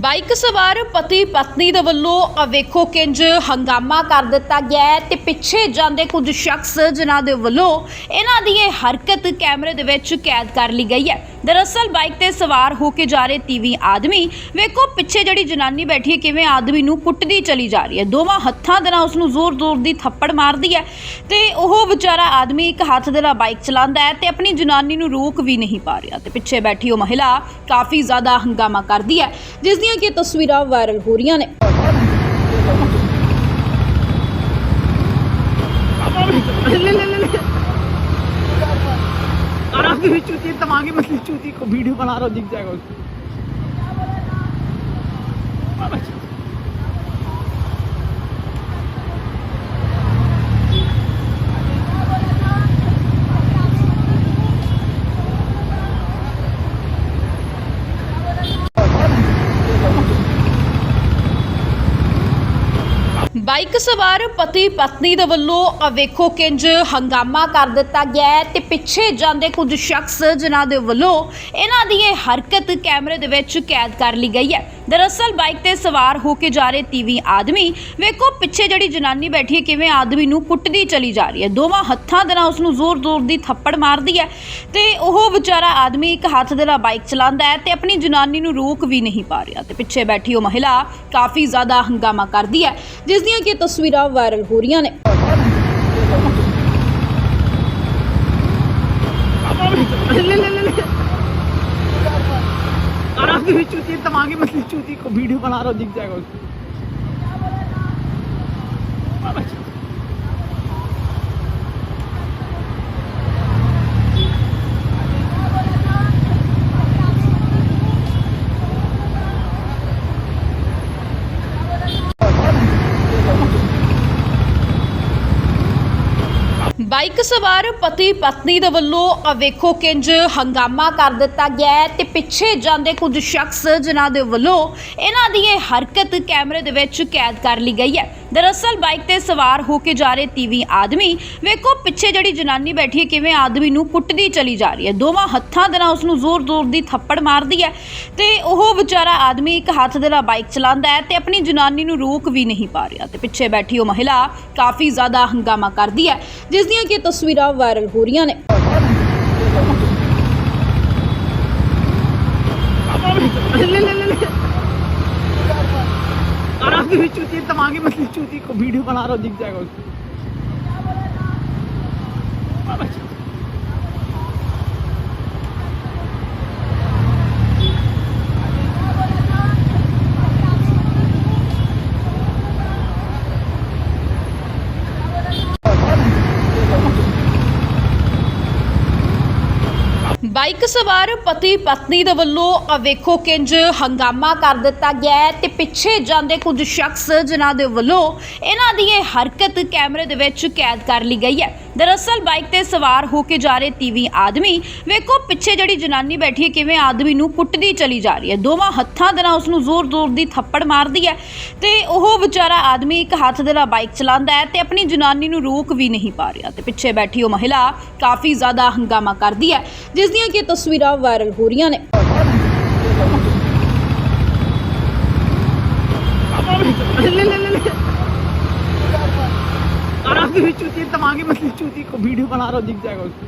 Bike ਸਵਾਰ ਪਤੀ ਪਤਨੀ ਦੇ ਵੱਲੋਂ ਅਵੇਖੋ ਕਿੰਜ ਹੰਗਾਮਾ ਕਰ ਦਿੱਤਾ ਗਿਆ ਹੈ ਤੇ ਪਿੱਛੇ ਜਾਂਦੇ ਕੁਝ ਸ਼ਖਸ ਜਿਨ੍ਹਾਂ ਦੇ ਵੱਲੋਂ ਇਹਨਾਂ ਦੀ ਇਹ ਹਰਕਤ ਕੈਮਰੇ ਦੇ ਵਿੱਚ ਕੈਦ ਕਰ ਲਈ ਗਈ ਹੈ। ਦਰਅਸਲ ਬਾਈਕ ਤੇ ਸਵਾਰ ਹੋ ਕੇ ਜਾ ਰਹੇ ਤੀਵੀਂ ਆਦਮੀ, ਵੇਖੋ ਪਿੱਛੇ ਜਿਹੜੀ ਜਨਾਨੀ ਬੈਠੀ ਹੈ, ਕਿਵੇਂ ਆਦਮੀ ਨੂੰ ਕੁੱਟਦੀ ਚਲੀ ਜਾ ਰਹੀ ਹੈ। ਦੋਵਾਂ ਹੱਥਾਂ ਦੇ ਨਾਲ ਉਸ ਨੂੰ ਜ਼ੋਰ-ਜ਼ੋਰ ਦੀ ਥੱਪੜ ਮਾਰਦੀ ਹੈ ਤੇ ਉਹ ਵਿਚਾਰਾ ਆਦਮੀ ਇੱਕ ਹੱਥ ਦੇ ਨਾਲ ਬਾਈਕ ਚਲਾਉਂਦਾ ਹੈ ਤੇ ਆਪਣੀ ਜਨਾਨੀ ਨੂੰ ਰੋਕ ਵੀ ਨਹੀਂ ਪਾ ਰਿਹਾ ਤੇ ਪਿੱਛੇ ਬੈਠੀ ਉਹ ਮਹਿਲਾ ਕਾਫੀ ਜ਼ਿਆਦਾ ਹੰਗਾਮਾ ਕਰਦੀ ਹੈ, ਜਿਸ ਦੀਆਂ ਕਿ ਤਸਵੀਰਾਂ ਵਾਇਰਲ ਹੋ ਰਹੀਆਂ ਨੇ। ले आराम से भी चूती तमागे मछली चूती को वीडियो बना रहा हूँ दिख जाएगा उसको ਬਾਈਕ ਸਵਾਰ ਪਤੀ ਪਤਨੀ ਦੇ ਵੱਲੋਂ ਅਵੇਖੋ ਕਿੰਜ ਹੰਗਾਮਾ ਕਰ ਦਿੱਤਾ ਗਿਆ ਹੈ ਤੇ ਪਿੱਛੇ ਜਾਂਦੇ ਕੁਝ ਸ਼ਖਸ ਜਿਨ੍ਹਾਂ ਦੇ ਵੱਲੋਂ ਇਹਨਾਂ ਦੀ ਇਹ ਹਰਕਤ ਕੈਮਰੇ ਦੇ ਵਿੱਚ ਕੈਦ ਕਰ ਲਈ ਗਈ ਹੈ। ਦਰਅਸਲ ਬਾਈਕ ਤੇ ਸਵਾਰ ਹੋ ਕੇ ਜਾ ਰਹੇ ਤੀਵੀਂ ਆਦਮੀ, ਵੇਖੋ ਪਿੱਛੇ ਜਿਹੜੀ ਜਨਾਨੀ ਬੈਠੀ ਹੈ, ਕਿਵੇਂ ਆਦਮੀ ਨੂੰ ਕੁੱਟਦੀ ਚਲੀ ਜਾ ਰਹੀ ਹੈ। ਦੋਵਾਂ ਹੱਥਾਂ ਦੇ ਨਾਲ ਉਸ ਨੂੰ ਜ਼ੋਰ-ਜ਼ੋਰ ਦੀ ਥੱਪੜ ਮਾਰਦੀ ਹੈ ਤੇ ਉਹ ਵਿਚਾਰਾ ਆਦਮੀ ਇੱਕ ਹੱਥ ਦੇ ਨਾਲ ਬਾਈਕ ਚਲਾਉਂਦਾ ਹੈ ਤੇ ਆਪਣੀ ਜਨਾਨੀ ਨੂੰ ਰੋਕ ਵੀ ਨਹੀਂ ਪਾ ਰਿਹਾ ਤੇ ਪਿੱਛੇ ਬੈਠੀ ਉਹ ਮਹਿਲਾ ਕਾਫੀ ਜ਼ਿਆਦਾ ਹੰਗਾਮਾ ਕਰਦੀ ਹੈ ਜਿਸ ਦੀਆਂ ਕਿ ਤਸਵੀਰਾਂ ਵਾਇਰਲ ਹੋ ਰਹੀਆਂ ਨੇ। आराम से भी चूती तमागे मछली चूती को वीडियो बना रहा हूँ दिख जाएगा ਬਾਈਕ ਸਵਾਰ ਪਤੀ ਪਤਨੀ ਦੇ ਵੱਲੋਂ ਅਵੇਖੋ ਕਿੰਜ ਹੰਗਾਮਾ ਕਰ ਦਿੱਤਾ ਗਿਆ ਹੈ ਤੇ ਪਿੱਛੇ ਜਾਂਦੇ ਕੁਝ ਸ਼ਖਸ ਜਿਨ੍ਹਾਂ ਦੇ ਵੱਲੋਂ ਇਹਨਾਂ ਦੀ ਇਹ ਹਰਕਤ ਕੈਮਰੇ ਦੇ ਵਿੱਚ ਕੈਦ ਕਰ ਲਈ ਗਈ ਹੈ। ਦਰਅਸਲ ਬਾਈਕ ਤੇ ਸਵਾਰ ਹੋ ਕੇ ਜਾ ਰਹੇ ਤੀਵੀਂ ਆਦਮੀ, ਵੇਖੋ ਪਿੱਛੇ ਜਿਹੜੀ ਜਨਾਨੀ ਬੈਠੀ ਹੈ, ਕਿਵੇਂ ਆਦਮੀ ਨੂੰ ਕੁੱਟਦੀ ਚਲੀ ਜਾ ਰਹੀ ਹੈ। ਦੋਵਾਂ ਹੱਥਾਂ ਦੇ ਨਾਲ ਉਸ ਨੂੰ ਜ਼ੋਰ-ਜ਼ੋਰ ਦੀ ਥੱਪੜ ਮਾਰਦੀ ਹੈ ਤੇ ਉਹ ਵਿਚਾਰਾ ਆਦਮੀ ਇੱਕ ਹੱਥ ਦੇ ਨਾਲ ਬਾਈਕ ਚਲਾਉਂਦਾ ਹੈ ਤੇ ਆਪਣੀ ਜਨਾਨੀ ਨੂੰ ਰੋਕ ਵੀ ਨਹੀਂ ਪਾ ਰਿਹਾ ਤੇ ਪਿੱਛੇ ਬੈਠੀ ਉਹ ਮਹਿਲਾ ਕਾਫੀ ਜ਼ਿਆਦਾ ਹੰਗਾਮਾ ਕਰਦੀ ਹੈ, ਜਿਸ ਦੀਆਂ ਕਿ ਤਸਵੀਰਾਂ ਵਾਇਰਲ ਹੋ ਰਹੀਆਂ ਨੇ। ले आराम से भी चूती तमागे मछली चूती को वीडियो बना रहा हूँ दिख जाएगा उसको ਬਾਈਕ ਸਵਾਰ ਪਤੀ ਪਤਨੀ ਦੇ ਵੱਲੋਂ ਅਵੇਖੋ ਕਿੰਜ ਹੰਗਾਮਾ ਕਰ ਦਿੱਤਾ ਗਿਆ ਹੈ ਤੇ ਪਿੱਛੇ ਜਾਂਦੇ ਕੁਝ ਸ਼ਖਸ ਜਿਨ੍ਹਾਂ ਦੇ ਵੱਲੋਂ ਇਹਨਾਂ ਦੀ ਇਹ ਹਰਕਤ ਕੈਮਰੇ ਦੇ ਵਿੱਚ ਕੈਦ ਕਰ ਲਈ ਗਈ ਹੈ। ਦਰਅਸਲ ਬਾਈਕ ਤੇ ਸਵਾਰ ਹੋ ਕੇ ਜਾ ਰਹੇ ਤੀਵੀਂ ਆਦਮੀ, ਵੇਖੋ ਪਿੱਛੇ ਜਿਹੜੀ ਜਨਾਨੀ ਬੈਠੀ ਹੈ, ਕਿਵੇਂ ਆਦਮੀ ਨੂੰ ਕੁੱਟਦੀ ਚਲੀ ਜਾ ਰਹੀ ਹੈ। ਦੋਵਾਂ ਹੱਥਾਂ ਦੇ ਨਾਲ ਉਸ ਨੂੰ ਜ਼ੋਰ-ਜ਼ੋਰ ਦੀ ਥੱਪੜ ਮਾਰਦੀ ਹੈ ਤੇ ਉਹ ਵਿਚਾਰਾ ਆਦਮੀ ਇੱਕ ਹੱਥ ਦੇ ਨਾਲ ਬਾਈਕ ਚਲਾਉਂਦਾ ਹੈ ਤੇ ਆਪਣੀ ਜਨਾਨੀ ਨੂੰ ਰੋਕ ਵੀ ਨਹੀਂ ਪਾ ਰਿਹਾ ਤੇ ਪਿੱਛੇ ਬੈਠੀ ਉਹ ਮਹਿਲਾ ਕਾਫੀ ਜ਼ਿਆਦਾ ਹੰਗਾਮਾ ਕਰਦੀ ਹੈ, ਜਿਸ ਦੀਆਂ ਕਿ ਤਸਵੀਰਾਂ ਵਾਇਰਲ ਹੋ ਰਹੀਆਂ ਨੇ। आगे भी चूती एकदम आगे बस चूती को वीडियो बना रहा हूँ दिख जाएगा उसको